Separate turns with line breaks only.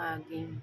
saging.